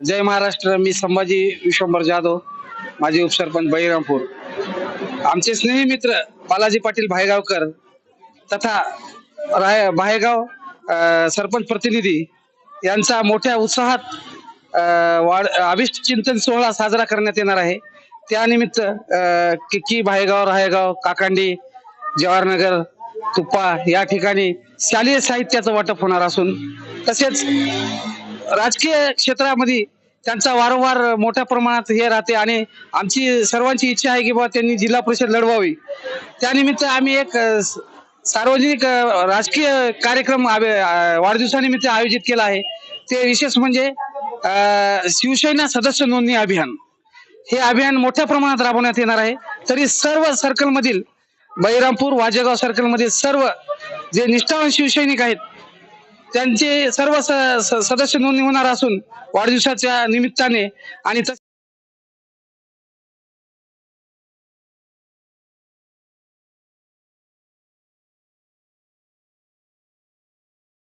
जय महाराष्ट्र मी संभाजी विश्वंभर जाधव माझे उपसरपंच बहिरामपूर आमचे स्नेही मित्र बालाजी पाटील भायगावकर तथा राय भायगाव सरपंच प्रतिनिधी यांचा मोठ्या उत्साहात वाढ अभिष्ट चिंतन सोहळा साजरा करण्यात येणार आहे. त्यानिमित्त अ, किक्की भायगाव रायगाव काकांडी जवाहरनगर तुप्पा या ठिकाणी शालेय साहित्याचं वाटप होणार असून तसेच राजकीय क्षेत्रामध्ये त्यांचा वारंवार मोठ्या प्रमाणात हे राहते आणि आमची सर्वांची इच्छा आहे की बाबा त्यांनी जिल्हा परिषद लढवावी. त्यानिमित्त आम्ही एक स- सार्वजनिक राजकीय कार्यक्रम आवे- वाढदिवसानिमित्त आयोजित केला आहे. ते विशेष म्हणजे शिवसेना सदस्य नोंदणी अभियान. हे अभियान मोठ्या प्रमाणात राबवण्यात येणार आहे. तरी सर्व सर्कलमधील बहिरामपूर वाजेगाव सर्कलमधील सर्व जे निष्ठावान शिवसैनिक आहेत त्यांचे सर्व स- स- सदस्य नोंदणी होणार असून वाढदिवसाच्या निमित्ताने आणि तस-